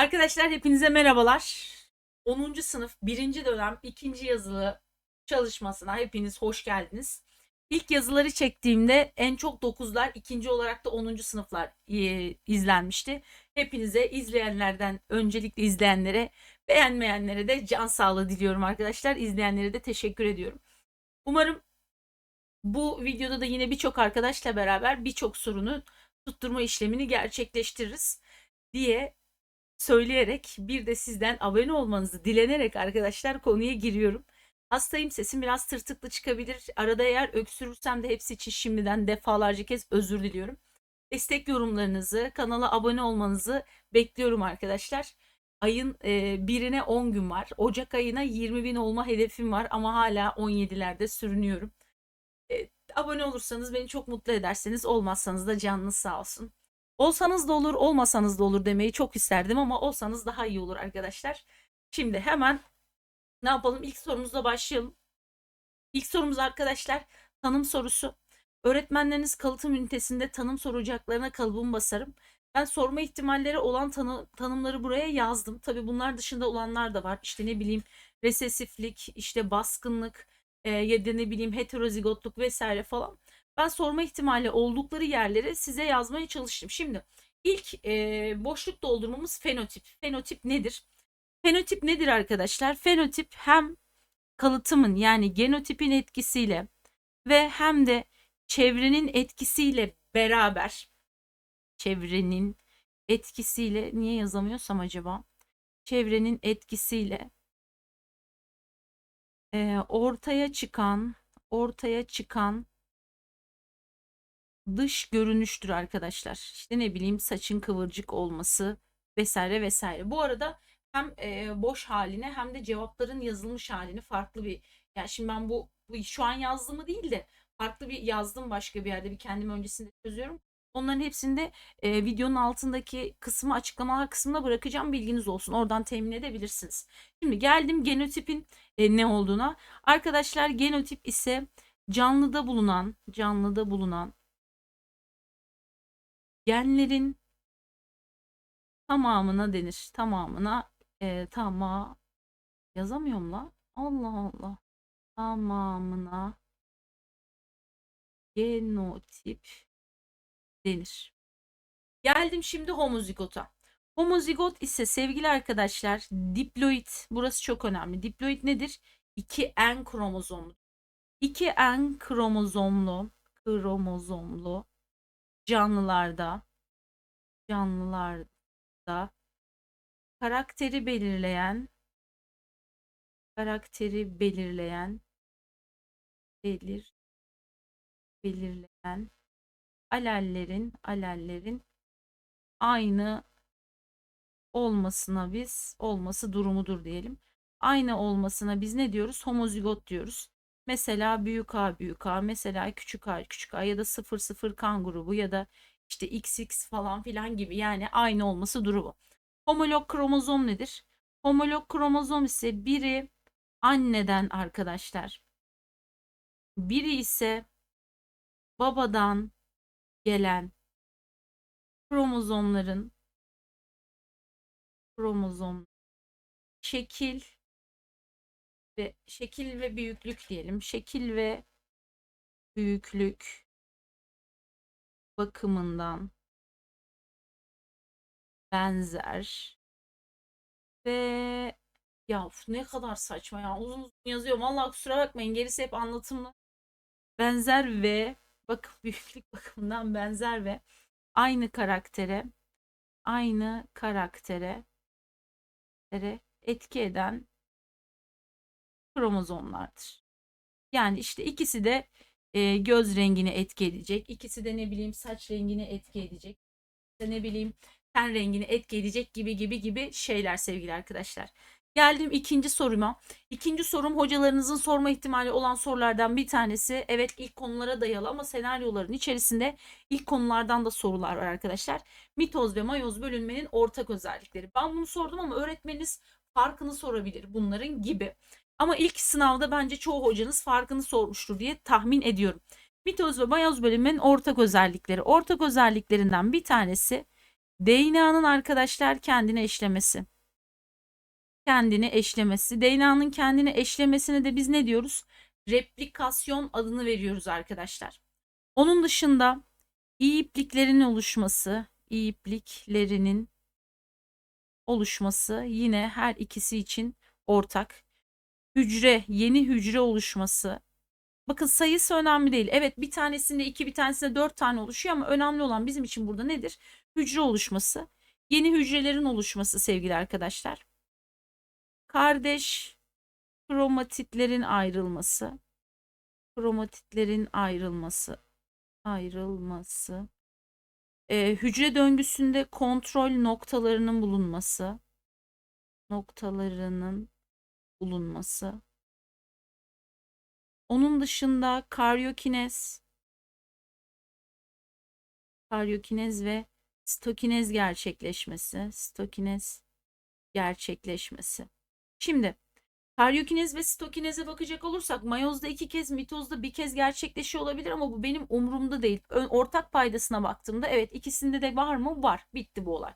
Arkadaşlar hepinize merhabalar. 10. sınıf 1. dönem 2. yazılı çalışmasına hepiniz hoş geldiniz. İlk yazıları çektiğimde en çok 9'lar, ikinci olarak da 10. sınıflar e, izlenmişti. Hepinize izleyenlerden öncelikle izleyenlere, beğenmeyenlere de can sağlığı diliyorum arkadaşlar. İzleyenlere de teşekkür ediyorum. Umarım bu videoda da yine birçok arkadaşla beraber birçok sorunu tutturma işlemini gerçekleştiririz diye söyleyerek bir de sizden abone olmanızı dilenerek arkadaşlar konuya giriyorum. Hastayım sesim biraz tırtıklı çıkabilir. Arada eğer öksürürsem de hepsi için şimdiden defalarca kez özür diliyorum. Destek yorumlarınızı, kanala abone olmanızı bekliyorum arkadaşlar. Ayın e, birine 10 gün var. Ocak ayına 20 bin olma hedefim var ama hala 17'lerde sürünüyorum. E, abone olursanız beni çok mutlu ederseniz olmazsanız da canınız sağ olsun. Olsanız da olur, olmasanız da olur demeyi çok isterdim ama olsanız daha iyi olur arkadaşlar. Şimdi hemen ne yapalım? İlk sorumuzla başlayalım. İlk sorumuz arkadaşlar tanım sorusu. Öğretmenleriniz kalıtım ünitesinde tanım soracaklarına kalıbımı basarım. Ben sorma ihtimalleri olan tanı, tanımları buraya yazdım. Tabii bunlar dışında olanlar da var. İşte ne bileyim resesiflik, işte baskınlık, e, ya da ne bileyim heterozigotluk vesaire falan. Ben sorma ihtimali oldukları yerlere size yazmaya çalıştım. Şimdi ilk e, boşluk doldurmamız fenotip. Fenotip nedir? Fenotip nedir arkadaşlar? Fenotip hem kalıtımın yani genotipin etkisiyle ve hem de çevrenin etkisiyle beraber çevrenin etkisiyle niye yazamıyorsam acaba? Çevrenin etkisiyle e, ortaya çıkan ortaya çıkan dış görünüştür arkadaşlar. İşte ne bileyim saçın kıvırcık olması vesaire vesaire. Bu arada hem e, boş haline hem de cevapların yazılmış halini farklı bir yani şimdi ben bu, bu şu an yazdığımı değil de farklı bir yazdım başka bir yerde bir kendim öncesinde çözüyorum. Onların hepsini de e, videonun altındaki kısmı açıklamalar kısmına bırakacağım bilginiz olsun. Oradan temin edebilirsiniz. Şimdi geldim genotipin e, ne olduğuna. Arkadaşlar genotip ise canlıda bulunan canlıda bulunan genlerin tamamına denir. Tamamına e, tama yazamıyorum la. Allah Allah. Tamamına genotip denir. Geldim şimdi homozigota. Homozigot ise sevgili arkadaşlar diploid. Burası çok önemli. Diploid nedir? 2N kromozomlu. 2N kromozomlu kromozomlu canlılarda canlılarda karakteri belirleyen karakteri belirleyen belir belirleyen alellerin alellerin aynı olmasına biz olması durumudur diyelim. Aynı olmasına biz ne diyoruz? Homozigot diyoruz. Mesela büyük A büyük A, mesela küçük A küçük A ya da 00 kan grubu ya da işte XX falan filan gibi yani aynı olması durumu. Homolog kromozom nedir? Homolog kromozom ise biri anneden arkadaşlar. Biri ise babadan gelen kromozomların kromozom şekil ve şekil ve büyüklük diyelim. Şekil ve büyüklük bakımından benzer ve ya ne kadar saçma ya uzun uzun yazıyorum. Allah kusura bakmayın gerisi hep anlatımlı. Benzer ve bakım büyüklük bakımından benzer ve aynı karaktere aynı karaktere etki eden kromozomlardır. Yani işte ikisi de e, göz rengini etki edecek. İkisi de ne bileyim saç rengini etki edecek. İşte ne bileyim ten rengini etki edecek gibi gibi gibi şeyler sevgili arkadaşlar. Geldim ikinci soruma. İkinci sorum hocalarınızın sorma ihtimali olan sorulardan bir tanesi. Evet ilk konulara dayalı ama senaryoların içerisinde ilk konulardan da sorular var arkadaşlar. Mitoz ve mayoz bölünmenin ortak özellikleri. Ben bunu sordum ama öğretmeniniz farkını sorabilir bunların gibi. Ama ilk sınavda bence çoğu hocanız farkını sormuştur diye tahmin ediyorum. Mitoz ve mayoz bölünmenin ortak özellikleri. Ortak özelliklerinden bir tanesi DNA'nın arkadaşlar kendine eşlemesi. Kendini eşlemesi. DNA'nın kendini eşlemesine de biz ne diyoruz? Replikasyon adını veriyoruz arkadaşlar. Onun dışında iyi ipliklerin oluşması, iyi ipliklerinin oluşması yine her ikisi için ortak. Hücre, yeni hücre oluşması. Bakın sayısı önemli değil. Evet bir tanesinde iki bir tanesinde dört tane oluşuyor ama önemli olan bizim için burada nedir? Hücre oluşması. Yeni hücrelerin oluşması sevgili arkadaşlar. Kardeş kromatitlerin ayrılması. Kromatitlerin ayrılması. Ayrılması. Ee, hücre döngüsünde kontrol noktalarının bulunması. Noktalarının bulunması. Onun dışında karyokinez, karyokinez ve stokinez gerçekleşmesi, stokinez gerçekleşmesi. Şimdi karyokinez ve stokineze bakacak olursak mayozda iki kez, mitozda bir kez gerçekleşiyor olabilir ama bu benim umurumda değil. Ortak paydasına baktığımda evet ikisinde de var mı? Var. Bitti bu olay.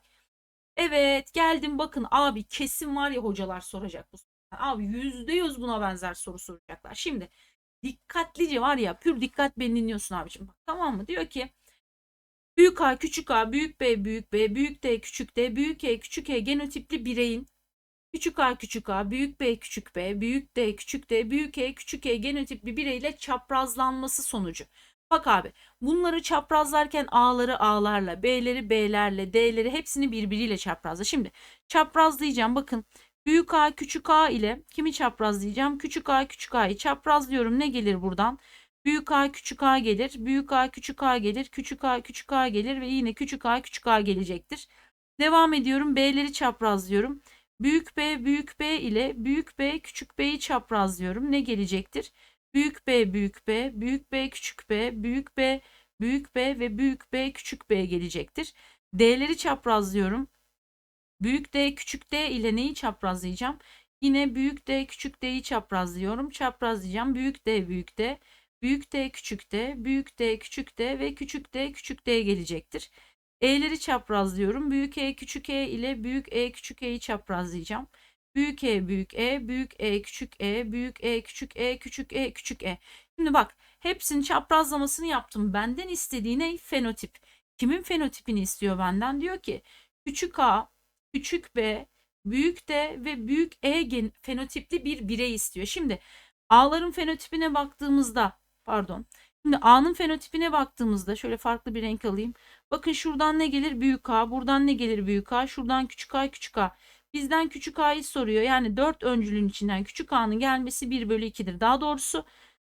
Evet geldim bakın abi kesin var ya hocalar soracak bu. Abi yüzde yüz buna benzer soru soracaklar. Şimdi dikkatlice var ya pür dikkat beni dinliyorsun abicim. Bak, tamam mı? Diyor ki büyük A küçük A büyük B büyük B büyük D küçük D büyük E küçük E genotipli bireyin küçük A küçük A büyük B küçük B büyük D küçük D büyük E küçük E genotipli bireyle çaprazlanması sonucu. Bak abi bunları çaprazlarken A'ları A'larla B'leri B'lerle D'leri hepsini birbiriyle çaprazla. Şimdi çaprazlayacağım bakın Büyük A küçük A ile kimi çaprazlayacağım? Küçük A küçük A'yı çaprazlıyorum. Ne gelir buradan? Büyük A küçük A gelir. Büyük A küçük A gelir. Küçük A küçük A gelir ve yine küçük A küçük A gelecektir. Devam ediyorum. B'leri çaprazlıyorum. Büyük B büyük B ile büyük B küçük B'yi çaprazlıyorum. Ne gelecektir? Büyük B büyük B, büyük B küçük B, büyük B büyük B ve büyük B küçük B gelecektir. D'leri çaprazlıyorum. Büyük D küçük D ile neyi çaprazlayacağım? Yine büyük D küçük D'yi çaprazlıyorum. Çaprazlayacağım. Büyük D büyük D. Büyük D küçük D. Büyük D küçük D ve küçük D küçük D gelecektir. E'leri çaprazlıyorum. Büyük E küçük E ile büyük E küçük E'yi çaprazlayacağım. Büyük E büyük E, büyük E küçük E, büyük E küçük E, küçük E küçük E. Şimdi bak hepsinin çaprazlamasını yaptım. Benden istediği ne? Fenotip. Kimin fenotipini istiyor benden? Diyor ki küçük A küçük b, büyük d ve büyük e gen fenotipli bir birey istiyor. Şimdi A'ların fenotipine baktığımızda pardon. Şimdi A'nın fenotipine baktığımızda şöyle farklı bir renk alayım. Bakın şuradan ne gelir? Büyük A. Buradan ne gelir? Büyük A. Şuradan küçük A, küçük A. Bizden küçük A'yı soruyor. Yani 4 öncülün içinden küçük A'nın gelmesi 1 bölü 2'dir. Daha doğrusu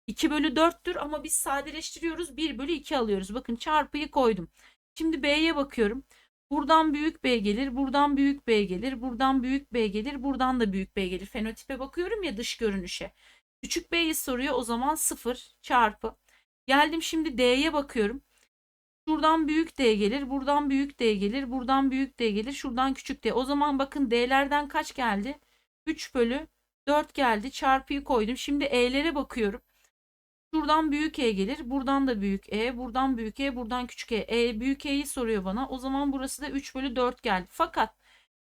2 bölü 4'tür ama biz sadeleştiriyoruz. 1 bölü 2 alıyoruz. Bakın çarpıyı koydum. Şimdi B'ye bakıyorum. Buradan büyük B gelir, buradan büyük B gelir, buradan büyük B gelir, buradan da büyük B gelir. Fenotipe bakıyorum ya dış görünüşe. Küçük B'yi soruyor o zaman 0 çarpı. Geldim şimdi D'ye bakıyorum. Şuradan büyük D gelir, buradan büyük D gelir, buradan büyük D gelir, şuradan küçük D. O zaman bakın D'lerden kaç geldi? 3 bölü 4 geldi. Çarpıyı koydum. Şimdi E'lere bakıyorum. Şuradan büyük E gelir. Buradan da büyük E. Buradan büyük E. Buradan küçük E. E büyük E'yi soruyor bana. O zaman burası da 3 bölü 4 geldi. Fakat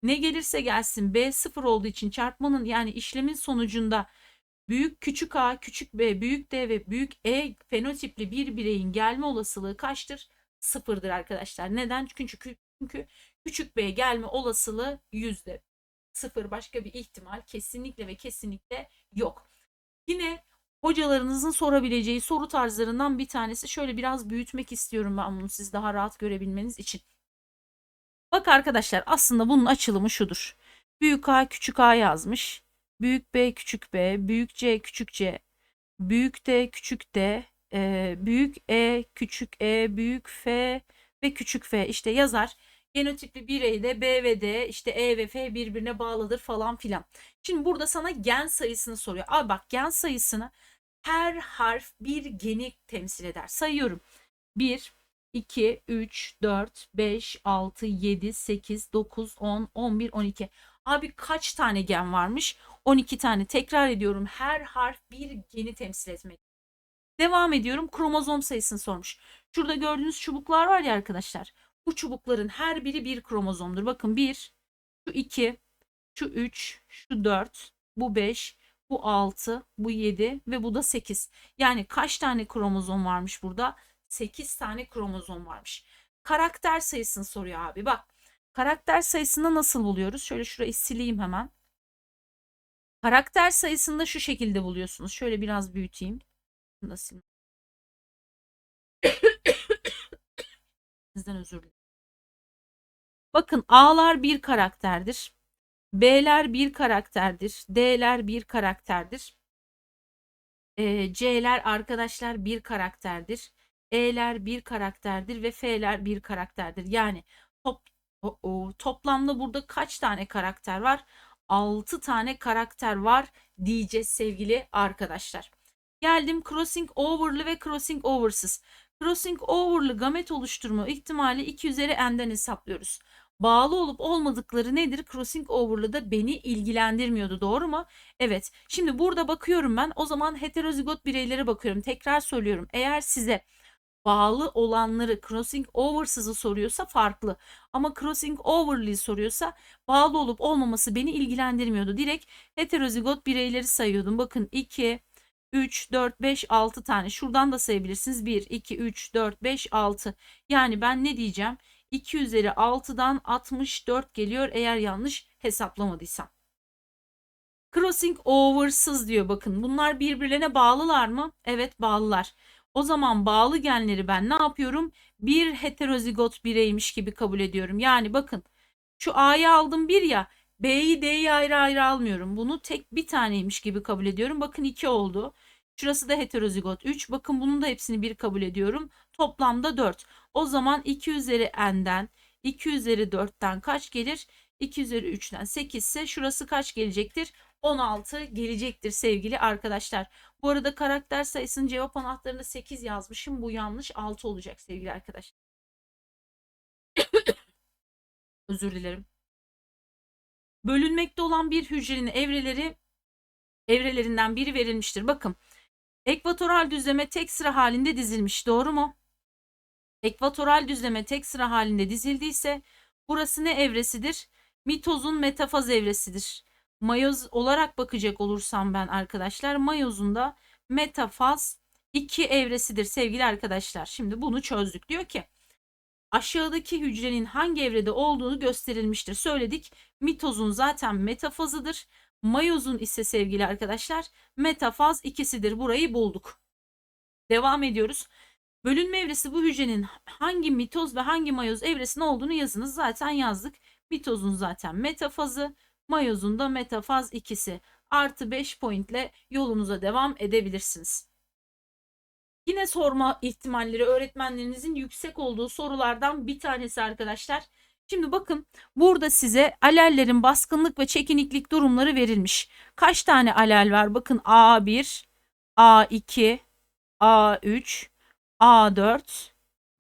ne gelirse gelsin B 0 olduğu için çarpmanın yani işlemin sonucunda büyük küçük A, küçük B, büyük D ve büyük E fenotipli bir bireyin gelme olasılığı kaçtır? Sıfırdır arkadaşlar. Neden? Çünkü, çünkü küçük B gelme olasılığı yüzde sıfır başka bir ihtimal kesinlikle ve kesinlikle yok. Yine hocalarınızın sorabileceği soru tarzlarından bir tanesi. Şöyle biraz büyütmek istiyorum ben bunu siz daha rahat görebilmeniz için. Bak arkadaşlar aslında bunun açılımı şudur. Büyük A küçük A yazmış. Büyük B küçük B, büyük C küçük C, büyük D küçük D, e, büyük E küçük E, büyük F ve küçük F işte yazar. Genotipli bireyde B ve D işte E ve F birbirine bağlıdır falan filan. Şimdi burada sana gen sayısını soruyor. Abi bak gen sayısını her harf bir geni temsil eder. Sayıyorum. 1, 2, 3, 4, 5, 6, 7, 8, 9, 10, 11, 12. Abi kaç tane gen varmış? 12 tane. Tekrar ediyorum. Her harf bir geni temsil etmek. Devam ediyorum. Kromozom sayısını sormuş. Şurada gördüğünüz çubuklar var ya arkadaşlar. Bu çubukların her biri bir kromozomdur. Bakın 1, şu 2, şu 3, şu 4, bu 5, bu 6, bu 7 ve bu da 8. Yani kaç tane kromozom varmış burada? 8 tane kromozom varmış. Karakter sayısını soruyor abi. Bak karakter sayısını nasıl buluyoruz? Şöyle şurayı sileyim hemen. Karakter sayısını şu şekilde buluyorsunuz. Şöyle biraz büyüteyim. Bunu. Sizden özür dilerim. Bakın A'lar bir karakterdir. B'ler bir karakterdir. D'ler bir karakterdir. E, C'ler arkadaşlar bir karakterdir. E'ler bir karakterdir ve F'ler bir karakterdir. Yani top, o, o, toplamda burada kaç tane karakter var? 6 tane karakter var diyeceğiz sevgili arkadaşlar. Geldim crossing over'lı ve crossing over'sız. Crossing over'lı gamet oluşturma ihtimali 2 üzeri n'den hesaplıyoruz. Bağlı olup olmadıkları nedir? Crossing over'lı da beni ilgilendirmiyordu. Doğru mu? Evet. Şimdi burada bakıyorum ben. O zaman heterozigot bireylere bakıyorum. Tekrar söylüyorum. Eğer size bağlı olanları crossing over'sızı soruyorsa farklı. Ama crossing over'lıyı soruyorsa bağlı olup olmaması beni ilgilendirmiyordu. Direkt heterozigot bireyleri sayıyordum. Bakın 2, 3, 4, 5, 6 tane. Şuradan da sayabilirsiniz. 1, 2, 3, 4, 5, 6. Yani ben ne diyeceğim? 2 üzeri 6'dan 64 geliyor eğer yanlış hesaplamadıysam. Crossing over'sız diyor bakın. Bunlar birbirlerine bağlılar mı? Evet bağlılar. O zaman bağlı genleri ben ne yapıyorum? Bir heterozigot bireymiş gibi kabul ediyorum. Yani bakın şu A'yı aldım bir ya B'yi D'yi ayrı ayrı almıyorum. Bunu tek bir taneymiş gibi kabul ediyorum. Bakın 2 oldu. Şurası da heterozigot 3. Bakın bunun da hepsini bir kabul ediyorum. Toplamda 4. O zaman 2 üzeri n'den 2 üzeri 4'ten kaç gelir? 2 üzeri 3'ten 8 ise şurası kaç gelecektir? 16 gelecektir sevgili arkadaşlar. Bu arada karakter sayısının cevap anahtarında 8 yazmışım. Bu yanlış 6 olacak sevgili arkadaşlar. Özür dilerim. Bölünmekte olan bir hücrenin evreleri evrelerinden biri verilmiştir. Bakın ekvatoral düzleme tek sıra halinde dizilmiş. Doğru mu? Ekvatoral düzleme tek sıra halinde dizildiyse burası ne evresidir? Mitozun metafaz evresidir. Mayoz olarak bakacak olursam ben arkadaşlar mayozun da metafaz 2 evresidir sevgili arkadaşlar. Şimdi bunu çözdük. Diyor ki aşağıdaki hücrenin hangi evrede olduğunu gösterilmiştir. Söyledik. Mitozun zaten metafazıdır. Mayozun ise sevgili arkadaşlar metafaz ikisidir. Burayı bulduk. Devam ediyoruz. Bölünme evresi bu hücrenin hangi mitoz ve hangi mayoz evresinde olduğunu yazınız. Zaten yazdık. Mitozun zaten metafazı, mayozun da metafaz ikisi. Artı 5 pointle yolunuza devam edebilirsiniz. Yine sorma ihtimalleri öğretmenlerinizin yüksek olduğu sorulardan bir tanesi arkadaşlar. Şimdi bakın burada size alellerin baskınlık ve çekiniklik durumları verilmiş. Kaç tane alel var? Bakın A1, A2, A3, A4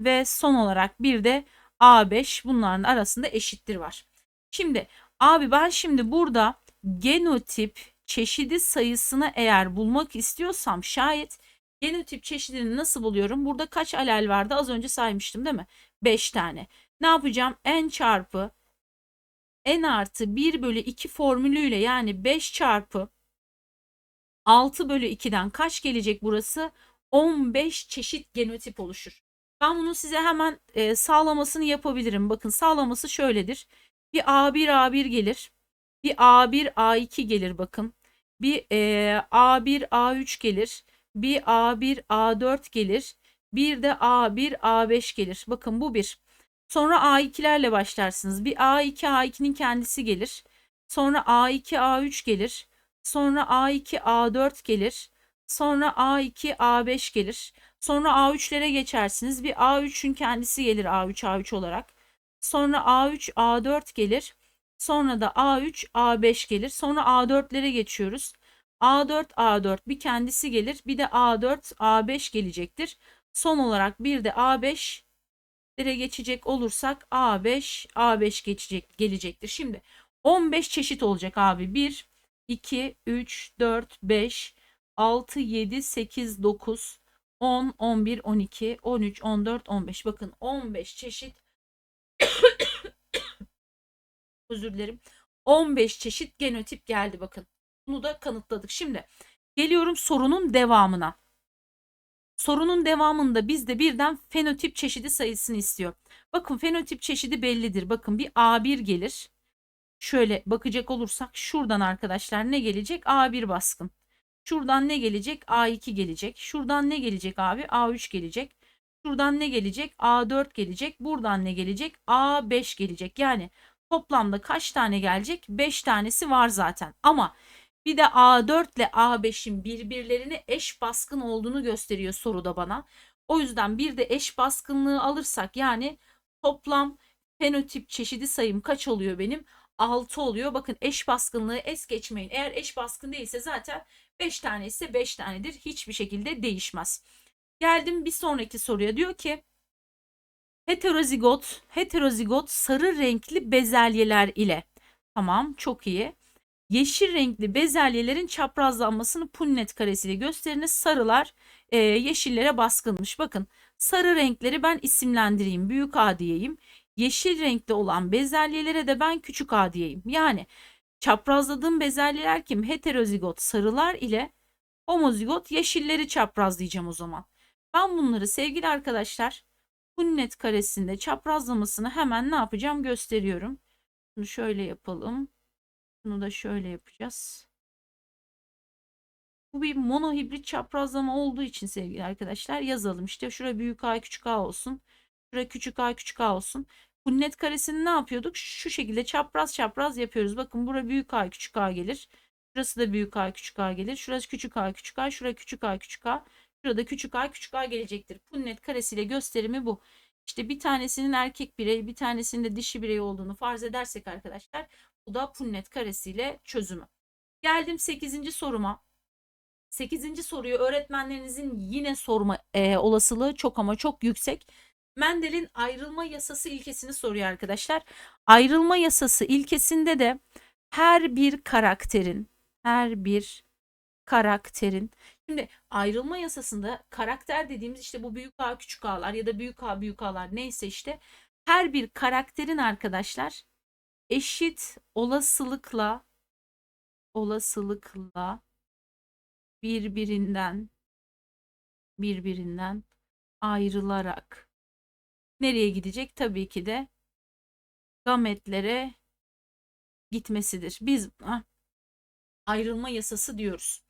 ve son olarak bir de A5 bunların arasında eşittir var. Şimdi abi ben şimdi burada genotip çeşidi sayısını eğer bulmak istiyorsam şayet genotip çeşidini nasıl buluyorum? Burada kaç alel vardı? Az önce saymıştım değil mi? 5 tane. Ne yapacağım? n çarpı n artı 1 bölü 2 formülüyle yani 5 çarpı 6 bölü 2'den kaç gelecek burası? 15 çeşit genotip oluşur. Ben bunu size hemen e, sağlamasını yapabilirim. Bakın sağlaması şöyledir. Bir A1 A1 gelir. Bir A1 A2 gelir bakın. Bir e, A1 A3 gelir. Bir A1 A4 gelir. Bir de A1 A5 gelir. Bakın bu bir. Sonra A2'lerle başlarsınız. Bir A2 A2'nin kendisi gelir. Sonra A2 A3 gelir. Sonra A2 A4 gelir. Sonra A2, A5 gelir. Sonra A3'lere geçersiniz. Bir A3'ün kendisi gelir A3, A3 olarak. Sonra A3, A4 gelir. Sonra da A3, A5 gelir. Sonra A4'lere geçiyoruz. A4, A4 bir kendisi gelir. Bir de A4, A5 gelecektir. Son olarak bir de A5 lere geçecek olursak A5, A5 geçecek, gelecektir. Şimdi 15 çeşit olacak abi. 1, 2, 3, 4, 5, 6, 7, 8, 9, 10, 11, 12, 13, 14, 15. Bakın 15 çeşit özür dilerim. 15 çeşit genotip geldi bakın. Bunu da kanıtladık. Şimdi geliyorum sorunun devamına. Sorunun devamında bizde birden fenotip çeşidi sayısını istiyor. Bakın fenotip çeşidi bellidir. Bakın bir A1 gelir. Şöyle bakacak olursak şuradan arkadaşlar ne gelecek? A1 baskın. Şuradan ne gelecek? A2 gelecek. Şuradan ne gelecek abi? A3 gelecek. Şuradan ne gelecek? A4 gelecek. Buradan ne gelecek? A5 gelecek. Yani toplamda kaç tane gelecek? 5 tanesi var zaten. Ama bir de A4 ile A5'in birbirlerine eş baskın olduğunu gösteriyor soruda bana. O yüzden bir de eş baskınlığı alırsak yani toplam fenotip çeşidi sayım kaç oluyor benim? 6 oluyor. Bakın eş baskınlığı es geçmeyin. Eğer eş baskın değilse zaten 5 tane ise 5 tanedir. Hiçbir şekilde değişmez. Geldim bir sonraki soruya. Diyor ki heterozigot, heterozigot sarı renkli bezelyeler ile. Tamam çok iyi. Yeşil renkli bezelyelerin çaprazlanmasını punnet karesiyle gösteriniz. Sarılar e, yeşillere baskınmış. Bakın sarı renkleri ben isimlendireyim. Büyük A diyeyim. Yeşil renkli olan bezelyelere de ben küçük A diyeyim. Yani çaprazladığım bezelyeler kim? Heterozigot sarılar ile homozigot yeşilleri çaprazlayacağım o zaman. Ben bunları sevgili arkadaşlar punnet karesinde çaprazlamasını hemen ne yapacağım gösteriyorum. Bunu şöyle yapalım. Bunu da şöyle yapacağız. Bu bir monohibrit çaprazlama olduğu için sevgili arkadaşlar yazalım. İşte şura büyük A küçük A olsun. Şura küçük A küçük A olsun. Bu net karesini ne yapıyorduk? Şu şekilde çapraz çapraz yapıyoruz. Bakın bura büyük A küçük A gelir. Şurası da büyük A küçük A gelir. Şurası küçük A küçük A. Şura küçük A küçük A. Şurada küçük A küçük A gelecektir. Punnet karesiyle gösterimi bu. İşte bir tanesinin erkek birey, bir tanesinin de dişi birey olduğunu farz edersek arkadaşlar bu da punnet karesiyle çözümü. Geldim 8. soruma. 8. soruyu öğretmenlerinizin yine sorma e, olasılığı çok ama çok yüksek. Mendel'in ayrılma yasası ilkesini soruyor arkadaşlar. Ayrılma yasası ilkesinde de her bir karakterin her bir karakterin şimdi ayrılma yasasında karakter dediğimiz işte bu büyük A küçük A'lar ya da büyük A büyük A'lar neyse işte her bir karakterin arkadaşlar eşit olasılıkla olasılıkla birbirinden birbirinden ayrılarak nereye gidecek? Tabii ki de gametlere gitmesidir. Biz ah, ayrılma yasası diyoruz.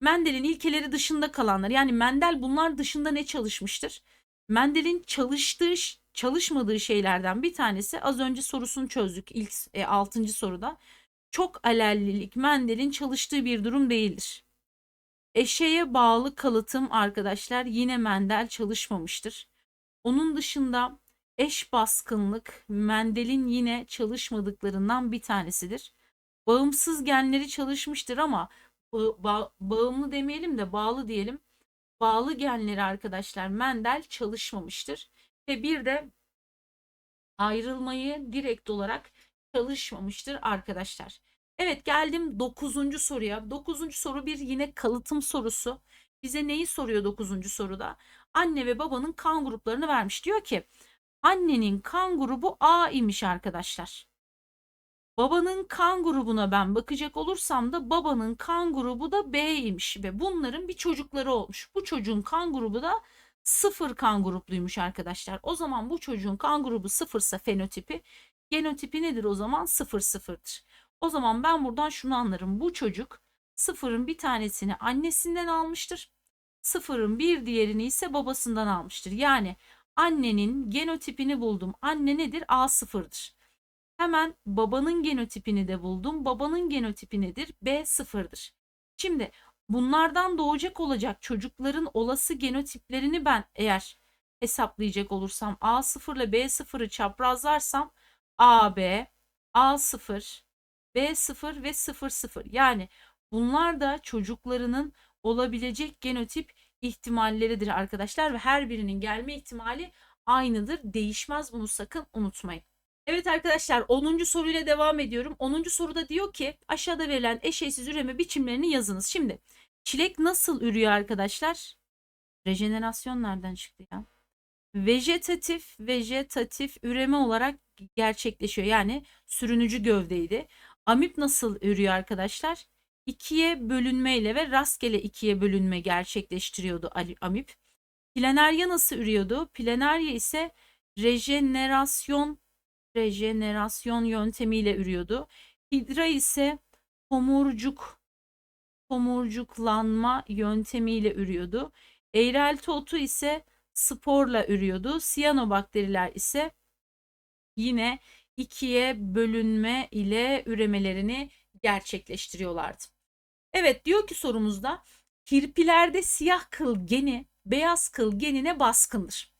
Mendel'in ilkeleri dışında kalanlar yani Mendel bunlar dışında ne çalışmıştır? Mendel'in çalıştığı çalışmadığı şeylerden bir tanesi az önce sorusunu çözdük ilk e, 6. soruda. Çok alellilik Mendel'in çalıştığı bir durum değildir. Eşeğe bağlı kalıtım arkadaşlar yine Mendel çalışmamıştır. Onun dışında eş baskınlık Mendel'in yine çalışmadıklarından bir tanesidir. Bağımsız genleri çalışmıştır ama ba bağımlı demeyelim de bağlı diyelim. Bağlı genleri arkadaşlar Mendel çalışmamıştır. Ve bir de ayrılmayı direkt olarak çalışmamıştır arkadaşlar. Evet geldim 9. soruya. 9. soru bir yine kalıtım sorusu. Bize neyi soruyor 9. soruda? Anne ve babanın kan gruplarını vermiş. Diyor ki annenin kan grubu A imiş arkadaşlar. Babanın kan grubuna ben bakacak olursam da babanın kan grubu da B'ymiş ve bunların bir çocukları olmuş. Bu çocuğun kan grubu da sıfır kan grupluymuş arkadaşlar. O zaman bu çocuğun kan grubu sıfırsa fenotipi, genotipi nedir o zaman? Sıfır sıfırdır. O zaman ben buradan şunu anlarım. Bu çocuk sıfırın bir tanesini annesinden almıştır. Sıfırın bir diğerini ise babasından almıştır. Yani annenin genotipini buldum. Anne nedir? A sıfırdır. Hemen babanın genotipini de buldum. Babanın genotipi nedir? B sıfırdır. Şimdi bunlardan doğacak olacak çocukların olası genotiplerini ben eğer hesaplayacak olursam A0 ile B0'ı çaprazlarsam AB, A0, B0 ve 00 yani bunlar da çocuklarının olabilecek genotip ihtimalleridir arkadaşlar ve her birinin gelme ihtimali aynıdır. Değişmez bunu sakın unutmayın. Evet arkadaşlar 10. soruyla devam ediyorum. 10. soruda diyor ki aşağıda verilen eşeğsiz üreme biçimlerini yazınız. Şimdi çilek nasıl ürüyor arkadaşlar? Rejenerasyon nereden çıktı ya? vejetatif vejetatif üreme olarak gerçekleşiyor. Yani sürünücü gövdeydi. Amip nasıl ürüyor arkadaşlar? İkiye bölünmeyle ve rastgele ikiye bölünme gerçekleştiriyordu amip. Planerya nasıl ürüyordu? Planerya ise rejenerasyon rejenerasyon yöntemiyle ürüyordu. Hidra ise tomurcuk tomurcuklanma yöntemiyle ürüyordu. Eğrelti otu ise sporla ürüyordu. Siyanobakteriler ise yine ikiye bölünme ile üremelerini gerçekleştiriyorlardı. Evet diyor ki sorumuzda kirpilerde siyah kıl geni beyaz kıl genine baskındır.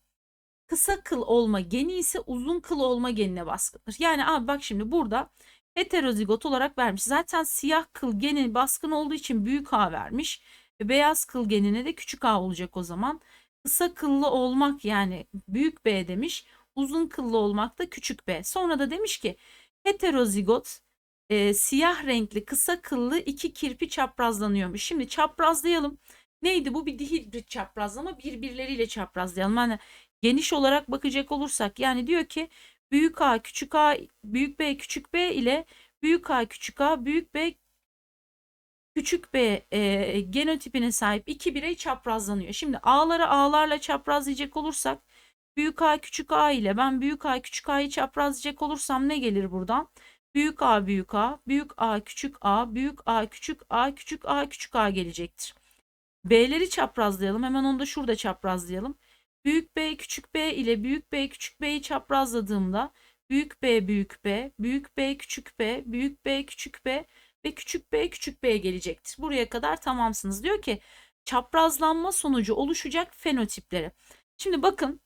Kısa kıl olma geni ise uzun kıl olma genine baskındır. Yani abi bak şimdi burada heterozigot olarak vermiş. Zaten siyah kıl geni baskın olduğu için büyük A vermiş. Ve beyaz kıl genine de küçük A olacak o zaman. Kısa kıllı olmak yani büyük B demiş. Uzun kıllı olmak da küçük B. Sonra da demiş ki heterozigot e, siyah renkli kısa kıllı iki kirpi çaprazlanıyormuş. Şimdi çaprazlayalım. Neydi bu? Bir dihibrit çaprazlama. Birbirleriyle çaprazlayalım. Yani geniş olarak bakacak olursak yani diyor ki büyük A küçük A büyük B küçük B ile büyük A küçük A büyük B küçük B e, genotipine sahip iki birey çaprazlanıyor. Şimdi A'ları A'larla çaprazlayacak olursak büyük A küçük A ile ben büyük A küçük A'yı çaprazlayacak olursam ne gelir buradan? Büyük A büyük A, büyük A küçük A, büyük A küçük A, küçük A küçük A gelecektir. B'leri çaprazlayalım. Hemen onu da şurada çaprazlayalım. Büyük B küçük B ile büyük B küçük B'yi çaprazladığımda büyük B büyük B, büyük B küçük B, büyük B küçük B ve küçük B küçük B gelecektir. Buraya kadar tamamsınız. Diyor ki çaprazlanma sonucu oluşacak fenotipleri. Şimdi bakın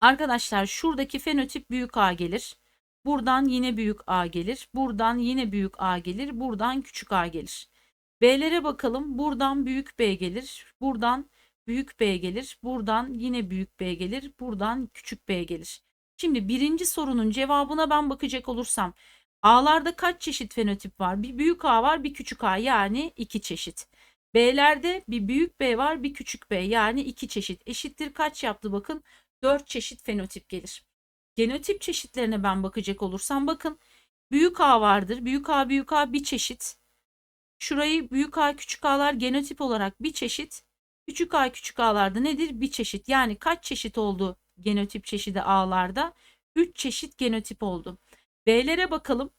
arkadaşlar şuradaki fenotip büyük A gelir. Buradan yine büyük A gelir. Buradan yine büyük A gelir. Buradan küçük A gelir. B'lere bakalım. Buradan büyük B gelir. Buradan büyük B gelir. Buradan yine büyük B gelir. Buradan küçük B gelir. Şimdi birinci sorunun cevabına ben bakacak olursam A'larda kaç çeşit fenotip var? Bir büyük A var, bir küçük A yani iki çeşit. B'lerde bir büyük B var, bir küçük B yani iki çeşit. Eşittir kaç yaptı bakın? 4 çeşit fenotip gelir. Genotip çeşitlerine ben bakacak olursam bakın büyük A vardır. Büyük A büyük A bir çeşit. Şurayı büyük A küçük A'lar genotip olarak bir çeşit. Küçük A küçük A'larda nedir? Bir çeşit. Yani kaç çeşit oldu genotip çeşidi A'larda? 3 çeşit genotip oldu. B'lere bakalım.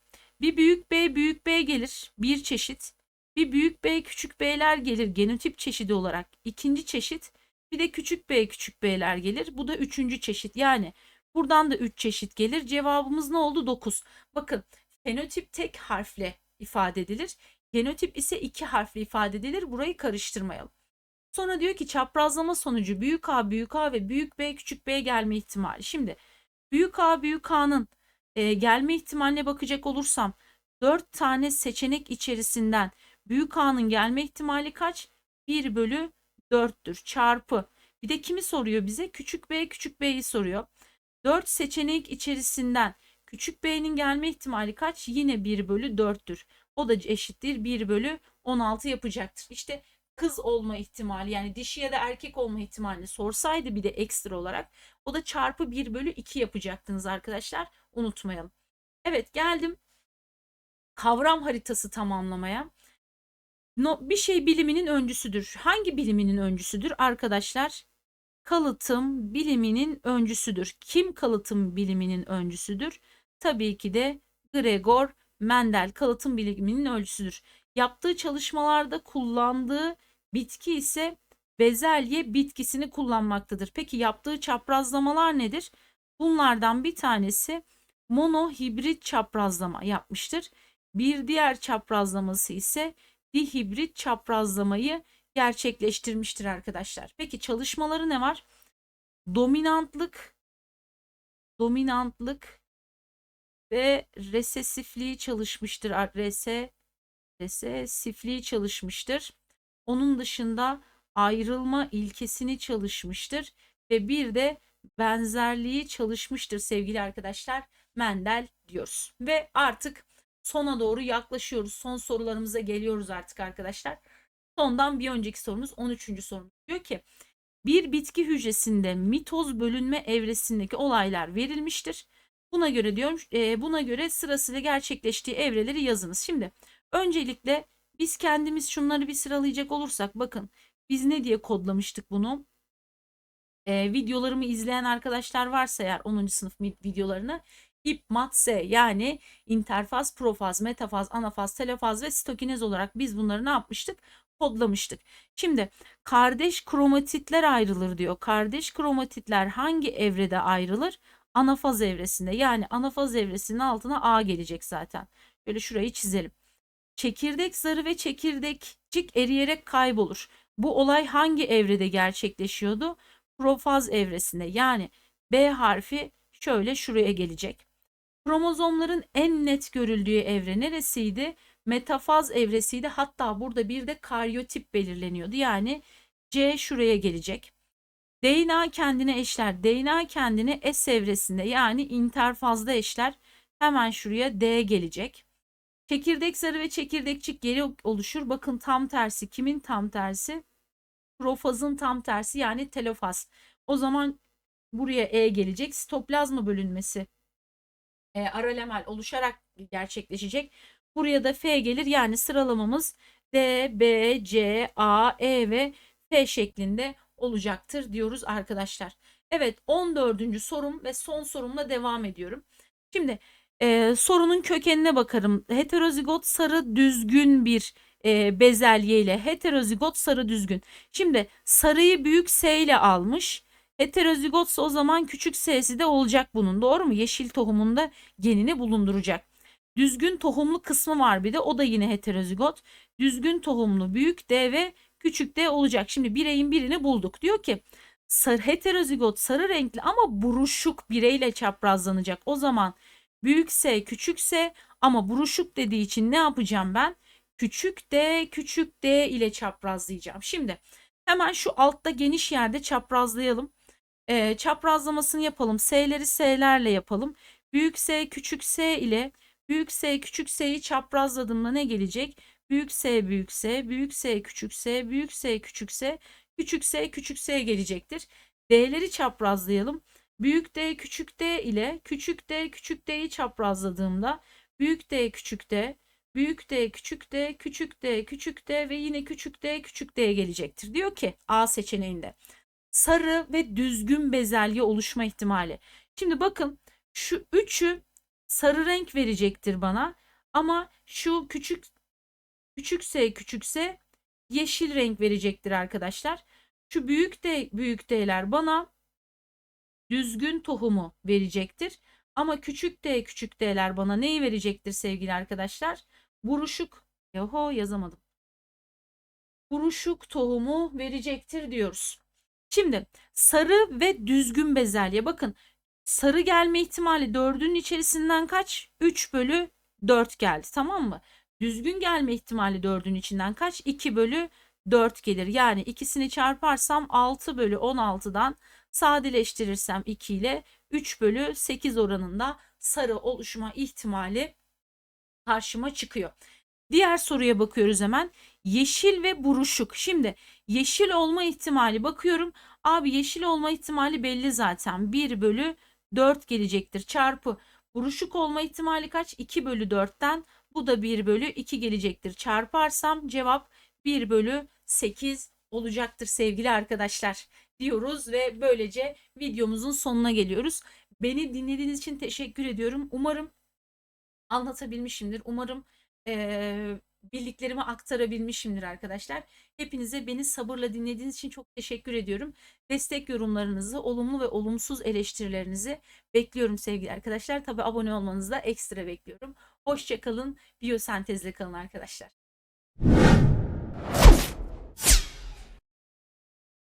Bir büyük B büyük B gelir. Bir çeşit. Bir büyük B küçük B'ler gelir genotip çeşidi olarak. ikinci çeşit. Bir de küçük B küçük B'ler gelir. Bu da üçüncü çeşit. Yani buradan da 3 çeşit gelir. Cevabımız ne oldu? 9. Bakın fenotip tek harfle ifade edilir. Genotip ise iki harfle ifade edilir. Burayı karıştırmayalım. Sonra diyor ki çaprazlama sonucu büyük A büyük A ve büyük B küçük B gelme ihtimali. Şimdi büyük A büyük A'nın e, gelme ihtimaline bakacak olursam 4 tane seçenek içerisinden büyük A'nın gelme ihtimali kaç? 1 bölü 4'tür çarpı. Bir de kimi soruyor bize? Küçük B küçük B'yi soruyor. 4 seçenek içerisinden küçük B'nin gelme ihtimali kaç? Yine 1 bölü 4'tür. O da eşittir 1 bölü 16 yapacaktır. İşte kız olma ihtimali yani dişi ya da erkek olma ihtimalini sorsaydı bir de ekstra olarak o da çarpı 1 bölü 2 yapacaktınız arkadaşlar. Unutmayalım. Evet geldim kavram haritası tamamlamaya. No, bir şey biliminin öncüsüdür. Hangi biliminin öncüsüdür arkadaşlar? Kalıtım biliminin öncüsüdür. Kim kalıtım biliminin öncüsüdür? Tabii ki de Gregor Mendel kalıtım biliminin öncüsüdür. Yaptığı çalışmalarda kullandığı bitki ise bezelye bitkisini kullanmaktadır. Peki yaptığı çaprazlamalar nedir? Bunlardan bir tanesi monohibrit çaprazlama yapmıştır. Bir diğer çaprazlaması ise dihibrit çaprazlamayı gerçekleştirmiştir arkadaşlar. Peki çalışmaları ne var? Dominantlık, dominantlık ve resesifliği çalışmıştır. Rese, resesifliği çalışmıştır. Onun dışında ayrılma ilkesini çalışmıştır ve bir de benzerliği çalışmıştır sevgili arkadaşlar. Mendel diyoruz. Ve artık sona doğru yaklaşıyoruz. Son sorularımıza geliyoruz artık arkadaşlar. Sondan bir önceki sorumuz 13. sorumuz. Diyor ki Bir bitki hücresinde mitoz bölünme evresindeki olaylar verilmiştir. Buna göre diyorum e, buna göre sırasıyla gerçekleştiği evreleri yazınız. Şimdi öncelikle biz kendimiz şunları bir sıralayacak olursak bakın biz ne diye kodlamıştık bunu? E, videolarımı izleyen arkadaşlar varsa eğer 10. sınıf videolarını ip matse yani interfaz, profaz, metafaz, anafaz, telefaz ve stokinez olarak biz bunları ne yapmıştık? Kodlamıştık. Şimdi kardeş kromatitler ayrılır diyor. Kardeş kromatitler hangi evrede ayrılır? Anafaz evresinde. Yani anafaz evresinin altına A gelecek zaten. Böyle şurayı çizelim. Çekirdek zarı ve çekirdekçik eriyerek kaybolur. Bu olay hangi evrede gerçekleşiyordu? Profaz evresinde. Yani B harfi şöyle şuraya gelecek. Kromozomların en net görüldüğü evre neresiydi? Metafaz evresiydi. Hatta burada bir de karyotip belirleniyordu. Yani C şuraya gelecek. DNA kendine eşler. DNA kendini S evresinde yani interfazda eşler. Hemen şuraya D gelecek. Çekirdek zarı ve çekirdekçik geri oluşur. Bakın tam tersi. Kimin tam tersi? Profazın tam tersi yani telofaz. O zaman buraya E gelecek. Sitoplazma bölünmesi e, aralemel oluşarak gerçekleşecek. Buraya da F gelir. Yani sıralamamız D, B, C, A, E ve F şeklinde olacaktır diyoruz arkadaşlar. Evet 14. sorum ve son sorumla devam ediyorum. Şimdi e, sorunun kökenine bakarım. Heterozigot sarı düzgün bir e, bezelye ile heterozigot sarı düzgün. Şimdi sarıyı büyük S ile almış. Heterozigotsa o zaman küçük s'si de olacak bunun. Doğru mu? Yeşil tohumunda genini bulunduracak. Düzgün tohumlu kısmı var bir de o da yine heterozigot. Düzgün tohumlu büyük D ve küçük D olacak. Şimdi bireyin birini bulduk. Diyor ki sarı, heterozigot sarı renkli ama buruşuk bireyle çaprazlanacak. O zaman büyük S küçük S ama buruşuk dediği için ne yapacağım ben? Küçük D küçük D ile çaprazlayacağım. Şimdi hemen şu altta geniş yerde çaprazlayalım e, çaprazlamasını yapalım. S'leri S'lerle yapalım. Büyük S küçük S ile büyük S küçük S'yi çaprazladığımda ne gelecek? Büyük S büyük S, büyük S küçük S, büyük S küçük S, küçük S küçük S gelecektir. D'leri çaprazlayalım. Büyük D küçük D ile küçük D küçük D'yi çaprazladığımda büyük D küçük D, büyük D küçük D, küçük D küçük D ve yine küçük D küçük D gelecektir. Diyor ki A seçeneğinde sarı ve düzgün bezelye oluşma ihtimali. Şimdi bakın şu üçü sarı renk verecektir bana ama şu küçük küçükse küçükse yeşil renk verecektir arkadaşlar. Şu büyük de büyük D'ler bana düzgün tohumu verecektir. Ama küçük D küçük D'ler bana neyi verecektir sevgili arkadaşlar? Buruşuk. Yaho yazamadım. Buruşuk tohumu verecektir diyoruz. Şimdi sarı ve düzgün bezelye bakın sarı gelme ihtimali 4'ün içerisinden kaç? 3 bölü 4 geldi tamam mı? Düzgün gelme ihtimali 4'ün içinden kaç? 2 bölü 4 gelir. Yani ikisini çarparsam 6 bölü 16'dan sadeleştirirsem 2 ile 3 bölü 8 oranında sarı oluşma ihtimali karşıma çıkıyor. Diğer soruya bakıyoruz hemen. Yeşil ve buruşuk. Şimdi yeşil olma ihtimali bakıyorum. Abi yeşil olma ihtimali belli zaten. 1 bölü 4 gelecektir. Çarpı buruşuk olma ihtimali kaç? 2 bölü 4'ten bu da 1 bölü 2 gelecektir. Çarparsam cevap 1 bölü 8 olacaktır sevgili arkadaşlar diyoruz ve böylece videomuzun sonuna geliyoruz. Beni dinlediğiniz için teşekkür ediyorum. Umarım anlatabilmişimdir. Umarım e, bildiklerimi aktarabilmişimdir arkadaşlar. Hepinize beni sabırla dinlediğiniz için çok teşekkür ediyorum. Destek yorumlarınızı, olumlu ve olumsuz eleştirilerinizi bekliyorum sevgili arkadaşlar. Tabi abone olmanızı da ekstra bekliyorum. Hoşçakalın, biyosentezle kalın arkadaşlar.